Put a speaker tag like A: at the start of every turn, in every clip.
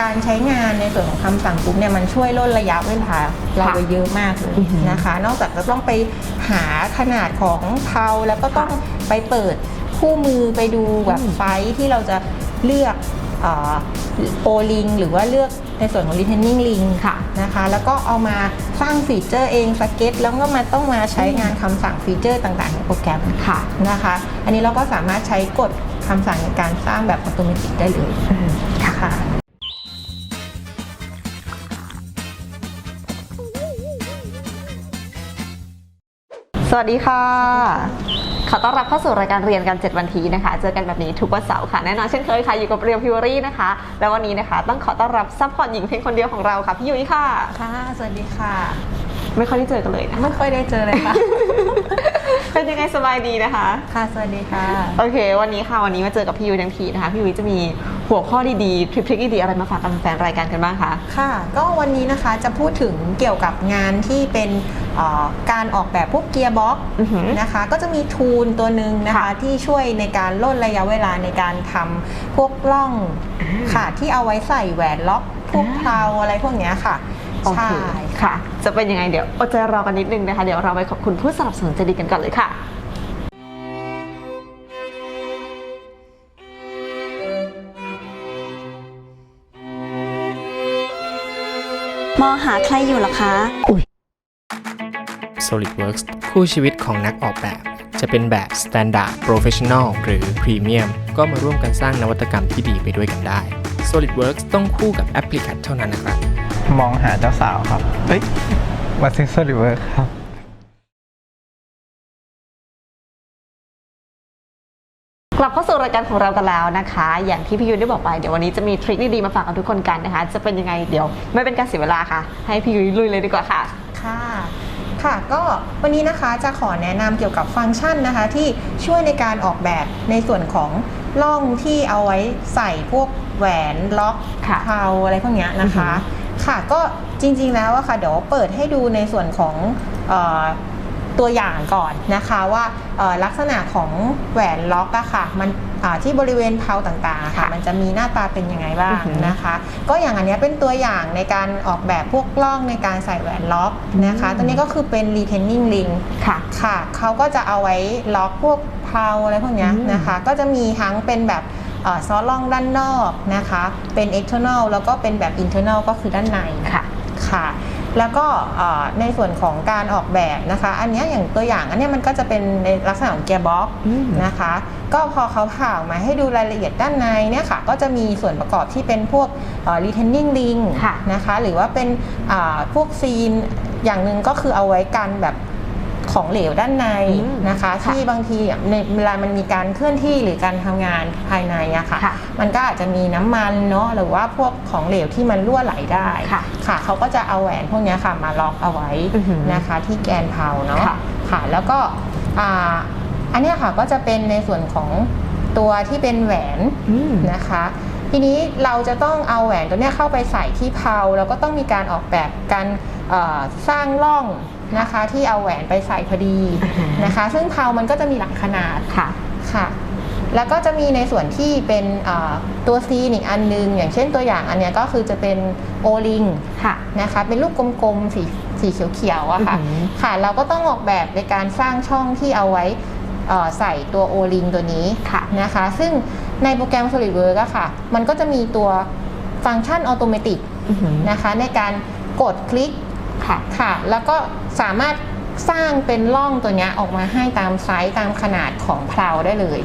A: การใช้งานในส่วนของคำสั่งปุ๊บเนี่ยมันช่วยลดระยะเวลาเราไปเยอะมากเลย
B: อือหือ
A: นะคะ นอกจากจะต้องไปหาขนาดของเพาแล้วก็ต้องไปเปิดคู่มือไปดูแบบไฟท์ที่เราจะเลือกโปลิงหรือว่าเลือกในส่วนของ retaining ring
B: ค่ะ
A: นะคะ แล้วก็เอามาสร้างฟีเจอร์เองสเก็ตแล้วก็มาต้องมาใช้งานคำสั่งฟีเจอร์ต่างๆในโปรแกรม
B: ค่ะ
A: นะคะ อันนี้เราก็สามารถใช้กฎคำสั่งในการสร้างแบบอัตโนมัติได้เลย
B: สวัสดีค่ะ ขอต้อนรับเข้าสู่รายการเรียนกัน7วันทีนะคะ เจอกันแบบนี้ทุกวันเสาร์ค่ะ แน่นอนเช่นเคยค่ะ อยู่กับเรียวพิวรี่นะคะ แล้ววันนี้นะคะต้องขอต้อนรับซัพพอร์ตหญิงเพียงคนเดียวของเราค่ะ พี่ยุ้ยค่ะ
A: ค่ะ สวัสดีค่ะ
B: ไม่ค่อยได้เจอกันเลยนะ
A: ไม่ค่อยได้เจอเลยค่ะ
B: เป็นยังไงสบายดีนะคะ
A: ค่ะ สวัสดีค่ะ
B: โอเค วันนี้ค่ะ วันนี้มาเจอกับพี่ยุ้ยทั้งทีนะคะ พี่ยุ้ยจะมี หัวข้อดีๆทริปทริคดีๆอะไรมาฝากกับแฟนๆรายการกันบ้างคะ
A: ค่ะ ก็วันนี้นะคะจะพูดถึงเกี่ยวกับงานที่เป็นเอ่อการออกแบบพวกเกียร์บ็อก
B: อือหือ
A: นะคะ ก็จะมีทูลตัวหนึ่งนะคะ
B: ค่ะ
A: ที่ช่วยในการลดระยะเวลาในการทำพวกล่องค่ะที่เอาไว้ใส่แหวนล็อกพวก
B: อ่า
A: เพลาอะไรพวกเนี้ยค่ะ
B: โอเค
A: ใช่
B: ค่ะ จะเป็นยังไงเดี๋ยวอดใจรอกันนิดนึงนะคะ เดี๋ยวเราไปขอบคุณผู้สนับสนุนใจดีกันก่อนเลยค่ะ
C: มองหาใครอยู่เหรอคะ
D: SolidWorks คู่ชีวิตของนักออกแบบ จะเป็นแบบ Standard Professional หรือ Premium ก็มาร่วมกันสร้างนวัตกรรมที่ดีไปด้วยกันได้ SolidWorks ต้องคู่กับ Applicat เท่านั้นนะครับ
E: มองหาเจ้าสาวครับ เอ้ยมาซื้อ s o l i d w o r k ครับ
B: กลับเข้าสู่รายการของเรากันแล้วนะคะ อย่างที่พี่ยุ้ยได้บอกไปเดี๋ยววันนี้จะมีทริคดีๆมาฝากกับทุกคนกันนะคะ จะเป็นยังไงเดี๋ยวไม่เป็นการเสียเวลาค่ะ ให้พี่ยุ้ยลุยเลยดีกว่าค่ะ
A: ค่ะค่ะก็วันนี้นะคะจะขอแนะนำเกี่ยวกับฟังก์ชันนะคะ ที่ช่วยในการออกแบบในส่วนของล่องที่เอาไว้ใส่พวกแหวนล็อก
B: ค่ะ
A: เพาอะไรพวกเนี้ยนะคะ ค่ะก็จริงๆแล้วอะค่ะเดี๋ยวเปิดให้ดูในส่วนของเออ ตัวอย่างก่อนนะคะว่าเอ่อลักษณะของแหวนล็อกอะค่ะมันอ่าที่บริเวณเพาต่างๆอะค่ะ
B: ค่ะ
A: มันจะมีหน้าตาเป็นยังไงบ้าง
B: อือหือ
A: นะคะ ก็อย่างอันเนี้ยเป็นตัวอย่างในการออกแบบพวกกล้องในการใส่แหวนล็อกนะคะ
B: อืม
A: ตัวนี้ก็คือเป็น retaining ring
B: ค่ะ
A: ค่ะเขาก็จะเอาไว้ล็อกพวกเพลาอะไรพวกเนี้ย
B: อืม
A: นะคะ ก็จะมีทั้งเป็นแบบเอ่อซอสล่องด้านนอกนะคะ เป็น external แล้วก็เป็นแบบ internal ก็คือด้านใน
B: ค่ะ
A: ค่ะ แล้วก็เอ่อในส่วนของการออกแบบนะคะ อันเนี้ยอย่างตัวอย่างอันเนี้ยมันก็จะเป็นในลักษณะของเกียร์บ็อก
B: อืม
A: นะคะ ก็พอเขาผ่าออกมาให้ดูรายละเอียดด้านในเนี่ยค่ะ ก็จะมีส่วนประกอบที่เป็นพวกเอ่อ retaining ring
B: ค่ะ
A: นะคะ หรือว่าเป็นอ่าพวกซีนอย่างหนึ่งก็คือเอาไว้กันแบบ ของเหลวด้านใน
B: อืม
A: นะคะ
B: ค่ะ
A: ที่บางทีในเวลามันมีการเคลื่อนที่หรือการทำงานภายในอะค่ะ
B: ค่ะ
A: มันก็อาจจะมีน้ำมันเนาะหรือว่าพวกของเหลวที่มันรั่วไหลได้
B: ค่ะ
A: ค่ะเขาก็จะเอาแหวนพวกเนี้ยค่ะมาล็อกเอาไว้
B: อือหือ
A: นะคะ ที่แกนเพาเนาะ
B: ค่ะ
A: ค่ะ แล้วก็อ่าอันเนี้ยค่ะก็จะเป็นในส่วนของตัวที่เป็นแหวน
B: อืม
A: นะคะทีนี้เราจะต้องเอาแหวนตัวเนี้ยเข้าไปใส่ที่เพาแล้วก็ต้องมีการออกแบบการเอ่อสร้างร่อง นะคะที่เอาแหวนไปใส่พอดี
B: อือหือ
A: นะคะ ซึ่งเพามันก็จะมีหลายขนาด
B: ค่ะ
A: ค่ะแล้วก็จะมีในส่วนที่เป็นเอ่อตัวซีนอีกอันนึง อย่างเช่นตัวอย่างอันเนี้ยก็คือจะเป็นโอลิง
B: ค่ะ
A: นะคะเป็นรูปกลมๆสีสีเขียวๆอะค่ะ
B: อือหือ
A: ค่ะ เราก็ต้องออกแบบในการสร้างช่องที่เอาไว้เอ่อใส่ตัวโอลิงตัวนี้
B: ค่ะ
A: นะคะ ซึ่งในโปรแกรม SolidWorks อะค่ะ มันก็จะมีตัวฟังก์ชันอัตโนมัติ
B: อือหือ
A: นะคะในการกดคลิก
B: ค่ะ
A: ค่ะ แล้วก็ สามารถสร้างเป็นร่องตัวเนี้ยออกมาให้ตามไซส์ตามขนาดของเพลาได้เลย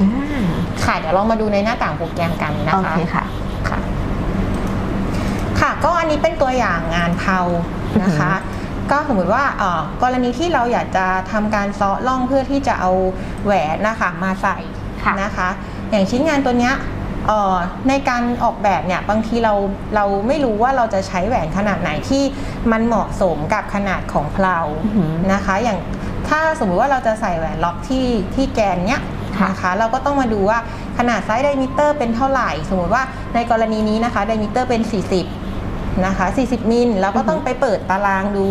A: ค่ะ เดี๋ยวเรามาดูในหน้าต่างโปรแกรมกันนะ
B: โอ
A: คะ
B: เคค่ะ
A: ค่ะ ค่ะ ก็อันนี้เป็นตัวอย่างงานเพานะคะ ก็สมมติว่าเอ่อกรณีที่เราอยากจะทำการซ้อล่องเพื่อที่จะเอาแหวนนะคะมาใส่
B: ค่ะ
A: นะคะ อย่างชิ้นงานตัวเนี้ยเอ่อ ในการออกแบบเนี่ยบางทีเราเราไม่รู้ว่าเราจะใช้แหวนขนาดไหนที่มันเหมาะสมกับขนาดของเพลา
B: อือหือ
A: นะคะ อย่างถ้าสมมุติว่าเราจะใส่แหวนล็อกที่ที่แกนเนี้ย
B: ค่ะ
A: นะคะเราก็ต้องมาดูว่าขนาดไซส์ไดมิเตอร์เป็นเท่าไหร่ สมมติว่าในกรณีนี้นะคะไดมิเตอร์เป็น 40 นะคะ 40 มิลเราก็ต้องไปเปิดตารางดู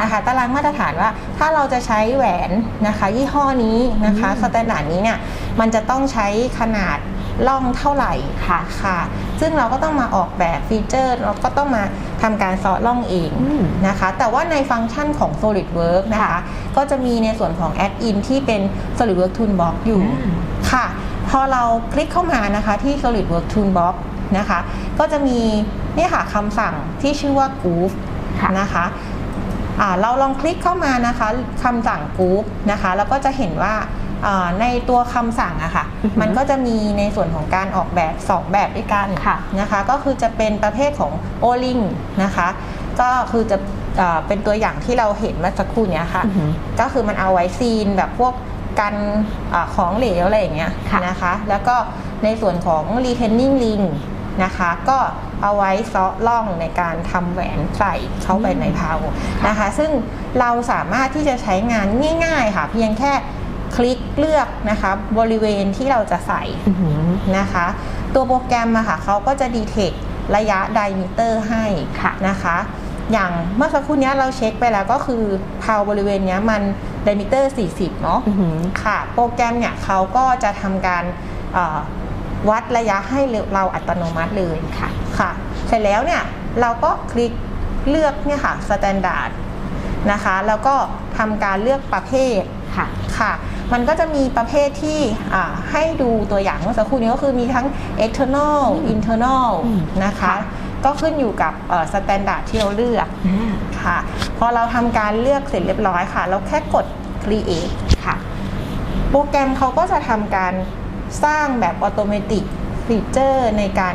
A: นะคะตารางมาตรฐานว่าถ้าเราจะใช้แหวนนะคะ ยี่ห้อนี้นะคะสแตนดาร์ดนี้เนี่ยมันจะต้องใช้ขนาด80มิ ลล่องเท่าไหร่
B: ค่ะ
A: ค่ะ ซึ่งเราก็ต้องมาออกแบบฟีเจอร์เราก็ต้องมาทำการซอล่องเอง
B: อืม
A: นะคะ แต่ว่าในฟังก์ชันของ SolidWorks นะคะ
B: ค่ะ
A: ก็จะมีในส่วนของ Add-in ที่เป็น SolidWorks Toolbox อยู่
B: อืม
A: ค่ะ พอเราคลิกเข้ามานะคะที่ SolidWorks Toolbox นะคะ ก็จะมีเนี่ยค่ะคำสั่งที่ชื่อว่า Groove
B: ค่ะ
A: นะคะอ่าเราลองคลิกเข้ามานะคะคำสั่ง Groove นะคะ แล้วก็จะเห็นว่าอ่า ในตัวคำสั่งอะค่ะ
B: อือหือ
A: มันก็จะมีในส่วนของการออกแบบ 2 แบบด้วยกัน
B: ค่ะ
A: นะคะ ก็คือจะเป็นประเภทของ o l i n g นะคะ ก็คือจะอ่าเป็นตัวอย่างที่เราเห็นเมื่อสักครู่เนี้ยค่ะ
B: อือหือ
A: ก็คือมันเอาไว้ซีนแบบพวกกันอาของเหลวอะไรอย่างเงี้ย
B: ค่ะ
A: นะคะ แล้วก็ในส่วนของ retaining ring นะคะ ก็เอาไว้เซาะล่องในการทำแหวนใส่เข้าไปในเพานะคะ ซึ่งเราสามารถที่จะใช้งานง่าย ๆ ค่ะ เพียงแค่ คลิกเลือกนะคะบริเวณที่เราจะใส่
B: อื้อหือ
A: นะคะ ตัวโปรแกรมอะค่ะเขาก็จะดีเทคระยะไดมิเตอร์ให้
B: ค่ะ
A: นะคะ อย่างเมื่อสักครู่เนี้ยเราเช็คไปแล้วก็คือเพาบริเวณเนี้ยมันไดมิเตอร์ 40 เนาะ
B: อื้อหือ
A: ค่ะ โปรแกรมเนี่ยเขาก็จะทำการเอ่อวัดระยะให้เราอัตโนมัติเลย
B: ค่ะ
A: ค่ะ เสร็จแล้วเนี่ยเราก็คลิกเลือกเนี่ยค่ะสแตนดาร์ดนะคะ แล้วก็ทำการเลือกประเภท
B: ค่ะ
A: ค่ะ มันก็จะมีประเภทที่อ่าให้ดูตัวอย่างเมื่อสักครู่นี้ก็คือมีทั้ง external internal
B: อืม
A: นะคะ
B: ค่ะ
A: ก็ขึ้นอยู่กับสแตนดาร์ดที่เราเลือก
B: อ่า
A: ค่ะ พอเราทำการเลือกเสร็จเรียบร้อยค่ะ เราแค่กด create
B: ค่ะ
A: โปรแกรมเขาก็จะทำการสร้างแบบออโตเมติกฟีเจอร์ในการ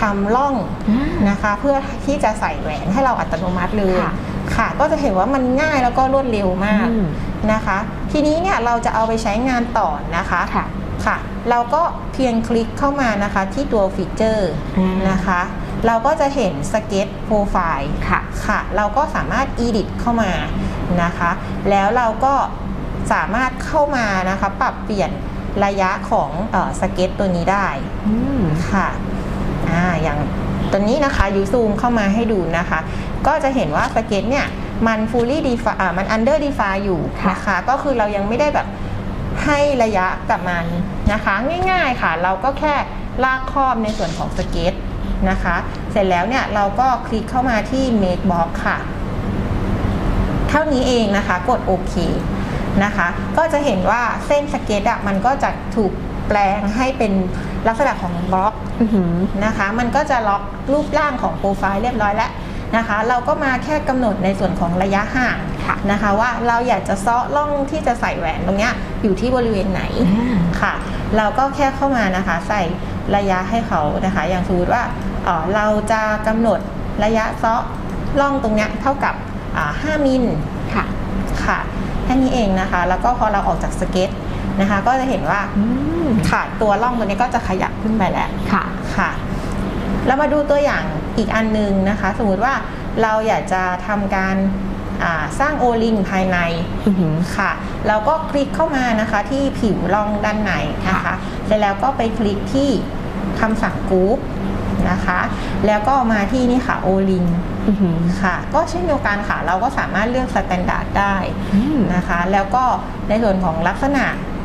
A: ทำล่อง
B: อ่าน
A: นะคะ เพื่อที่จะใส่แหวนให้เราอัตโนมัติเลย
B: ค่ะ
A: ค่ะก็จะเห็นว่ามันง่ายแล้วก็รวดเร็วมาก
B: อืม
A: นะคะ ทีนี้เนี่ยเราจะเอาไปใช้งานต่อนะคะ
B: ค่ะ
A: ค่ะ เราก็เพียงคลิกเข้ามานะคะที่ตัวฟีเจอร์
B: อืม
A: นะคะ เราก็จะเห็นสเก็ตโปรไฟล์
B: ค่ะ
A: ค่ะ เราก็สามารถ edit เข้ามานะคะ แล้วเราก็สามารถเข้ามานะคะปรับเปลี่ยนระยะของเออสเก็ตตัวนี้ได้
B: อืม
A: ค่ะอ่าอย่างตัวนี้นะคะยูซูมเข้ามาให้ดูนะคะ ก็จะเห็นว่าสเก็ตเนี่ย มัน fully define อ่ามัน under define อยู่
B: ค่ะ
A: นะคะ ก็คือเรายังไม่ได้แบบให้ระยะกับมันนะคะ ง่ายๆค่ะ เราก็แค่ลากครอบในส่วนของสเก็ตนะคะ เสร็จแล้วเนี่ยเราก็คลิกเข้ามาที่ make box ค่ะ เท่านี้เองนะคะ กดโอเคนะคะ ก็จะเห็นว่าเส้นสเก็ตอะมันก็จะถูกแปลงให้เป็นลักษณะของบล็อก
B: อื้อหือ
A: นะคะ มันก็จะล็อกรูปร่างของโปรไฟล์เรียบร้อยแล้ว นะคะ เราก็มาแค่กำหนดในส่วนของระยะห่าง
B: ค่ะ
A: นะคะ ว่าเราอยากจะเซาะล่องที่จะใส่แหวนตรงเนี้ยอยู่ที่บริเวณไหน
B: อ่า
A: ค่ะ เราก็แค่เข้ามานะคะ ใส่ระยะให้เขานะคะ อย่างสมมติว่าเอ่อเราจะกำหนดระยะเซาะล่องตรงเนี้ยเท่ากับอ่า5มิล
B: ค่ะ
A: ค่ะแค่นี้เองนะคะ แล้วก็พอเราออกจากสเก็ตนะคะ ก็จะเห็นว่า
B: อืม
A: ค่ะตัวร่องตัวนี้ก็จะขยับขึ้นไปแล้ว
B: ค่ะ
A: ค่ะเรามาดูตัวอย่าง อีกอันหนึงนะคะ สมมุติว่าเราอยากจะทำการอ่าสร้างโอลิงภายใน
B: อือหือ
A: ค่ะ เราก็คลิกเข้ามานะคะที่ผิวร่องด้านในนะคะเสร็จแล้วก็ไปคลิกที่คำสั่งกรุ๊ปนะคะ แล้วก็มาที่นี่ค่ะโอลิง
B: อือหือ
A: ค่ะ ก็เช่นเดียวกันค่ะ เราก็สามารถเลือกสแตนดาร์ดได้
B: อืม
A: นะคะ แล้วก็ในส่วนของลักษณะ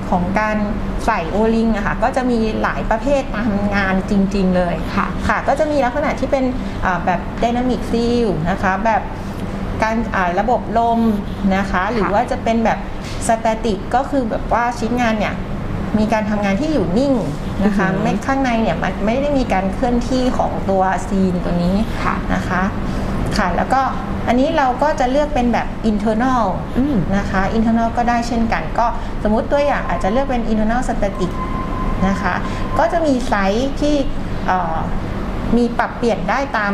A: ของการใส่โอลิงอะค่ะก็จะมีหลายประเภทตามงานจริง ๆ เลย
B: ค่ะ
A: ค่ะ ก็จะมีลักษณะที่เป็นอ่าแบบไดนามิกซีลนะคะแบบการอ่าระบบลมนะคะ หรือว่าจะเป็นแบบสแตติกก็คือแบบว่าชิ้นงานเนี่ยมีการทำงานที่อยู่นิ่งนะคะ
B: อือหือ
A: ไม่ข้างในเนี่ยมันไม่ได้มีการเคลื่อนที่ของตัวซีนตัวนี้
B: ค่ะ
A: นะคะ ค่ะ แล้วก็อันนี้เราก็จะเลือกเป็นแบบ internal
B: อืม
A: นะคะ internal ก็ได้เช่นกัน ก็สมมุติตัวอย่างอาจจะเลือกเป็น internal static นะคะ ก็จะมีไซส์ที่เอ่อมีปรับเปลี่ยนได้ตาม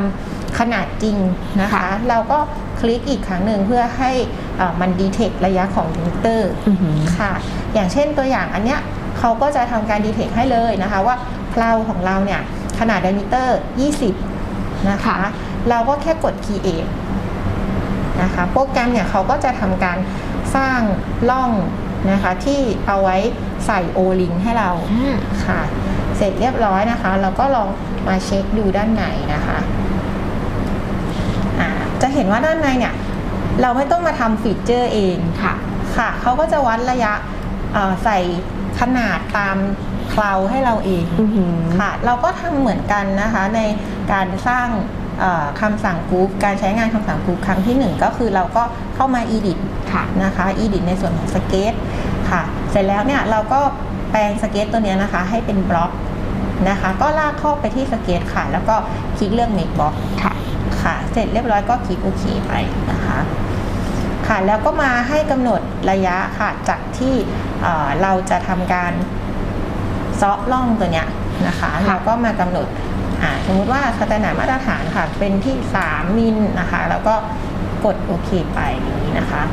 A: ขนาดจริงนะคะ
B: ค่ะ
A: เราก็คลิกอีกครั้งหนึ่งเพื่อให้เอ่อมันดีเทคระยะของมิเตอร์
B: อือหือ
A: ค่ะ อย่างเช่นตัวอย่างอันเนี้ยเขาก็จะทำการดีเทคให้เลยนะคะว่าเพลาของเราเนี่ยขนาดไดมิเตอร์ 20 นะคะ
B: ค่ะ
A: เราก็แค่กด create นะคะโปรแกรมเนี่ยเขาก็จะทำการสร้างล่องนะคะที่เอาไว้ใส่โอลิงให้เรา
B: อ่า
A: ค่ะ เสร็จเรียบร้อยนะคะเราก็ลองมาเช็คดูด้านในนะคะอ่าจะเห็นว่าด้านในเนี่ย เราไม่ต้องมาทำฟีเจอร์เอง
B: ค่ะ
A: ค่ะเขาก็จะวัดระยะเอ่อใส่ขนาดตามเคลาให้เราเอง
B: อือหือ
A: ค่ะ เราก็ทำเหมือนกันนะคะในการสร้างเอ่อ คำสั่งกรุ๊ปการใช้งานคำสั่งกรุ๊ปครั้งที่หนึ่งก็คือเราก็เข้ามา edit
B: ค่ะ
A: นะคะ edit ในส่วนของสเกตค่ะ เสร็จแล้วเนี่ยเราก็แปลงสเกตตัวเนี้ยนะคะ ให้เป็นบล็อกนะคะ ก็ลากเข้าไปที่สเกตค่ะ แล้วก็คลิกเลือก make box
B: ค่ะ
A: ค่ะ เสร็จเรียบร้อยก็คลิกโอเคไปนะคะค่ะ แล้วก็มาให้กำหนดระยะค่ะ จากที่เอ่อเราจะทำการเซาะล่องตัวเนี้ยนะคะ
B: ค่ะ
A: เราก็มากำหนดอ่า สมมติว่าสแตนดาร์ดมาตรฐานค่ะ เป็นที่ 3 มิลนะคะ แล้วก็กดโอเคไปอย่างนี้นะคะ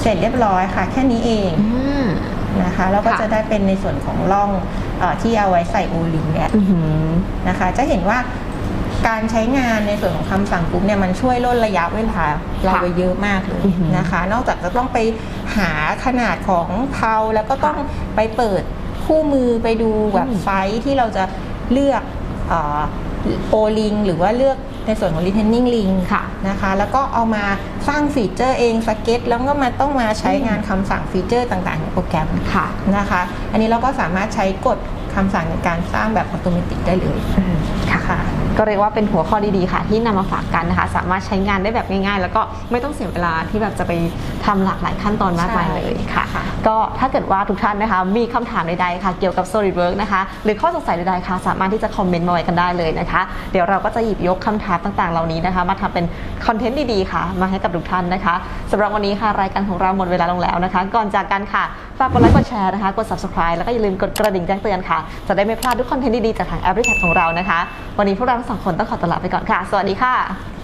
A: เสร็จเรียบร้อยค่ะ แค่นี้เองนะคะ แล้วก็จะได้เป็นในส่วนของร่องอที่เอาไว้ใส่โอลิงเนี่ย
B: อือหือ
A: นะคะ จะเห็นว่าการใช้งานในส่วนของคำสั่งกรุ๊ปเนี่ยมันช่วยลดระยะเวลาเราไปเยอะมากเลยนะคะ นอกจากจะต้องไปหาขนาดของเพาแล้วก็ต้องไปเปิดคู่มือไปดูแบบไซต์ที่เราจะเลือก โอลิงหรือว่าเลือกในส่วนของ retaining link
B: ค่ะ
A: นะคะ แล้วก็เอามาสร้างฟีเจอร์เองสเก็ตแล้วก็มาต้องมาใช้งานคำสั่งฟีเจอร์ต่างๆของโปรแกรม
B: ค่ะ
A: นะคะ อันนี้เราก็สามารถใช้กฎคำสั่งในการสร้างแบบอัตโนมัติได้เลย
B: ค่ะ
A: ค่ะ
B: ก็เรียกว่าเป็นหัวข้อดีๆค่ะ ที่นำมาฝากกันนะคะ สามารถใช้งานได้แบบง่ายๆ แล้วก็ไม่ต้องเสียเวลาที่แบบจะไปทำหลากหลายขั้นตอนมากมายเลยค่ะ
A: ใช่ค่ะ
B: ก็ถ้าเกิดว่าทุกท่านนะคะ มีคำถามใดๆค่ะ เกี่ยวกับ SolidWorks นะคะ หรือข้อสงสัยใดๆค่ะ สามารถที่จะคอมเมนต์มาไว้กันได้เลยนะคะ เดี๋ยวเราก็จะหยิบยกคำถามต่างๆ เหล่านี้นะคะ มาทำเป็นคอนเทนต์ดีๆค่ะ มาให้กับทุกท่านนะคะสำหรับวันนี้ค่ะรายการของเราหมดเวลาลงแล้วนะคะ ก่อนจากกันค่ะฝากกดไลค์กดแชร์นะคะกด subscribe แล้วก็อย่าลืมกดกระดิ่งแจ้งเตือนค่ะจะได้ไม่พลาดทุกคอนเทนต์ดีๆจากทางแอปพลิเคชันของเรานะคะ วันนี้พวกเราทั้งสองคนต้องขอตัวลาไปก่อนค่ะ สวัสดีค่ะ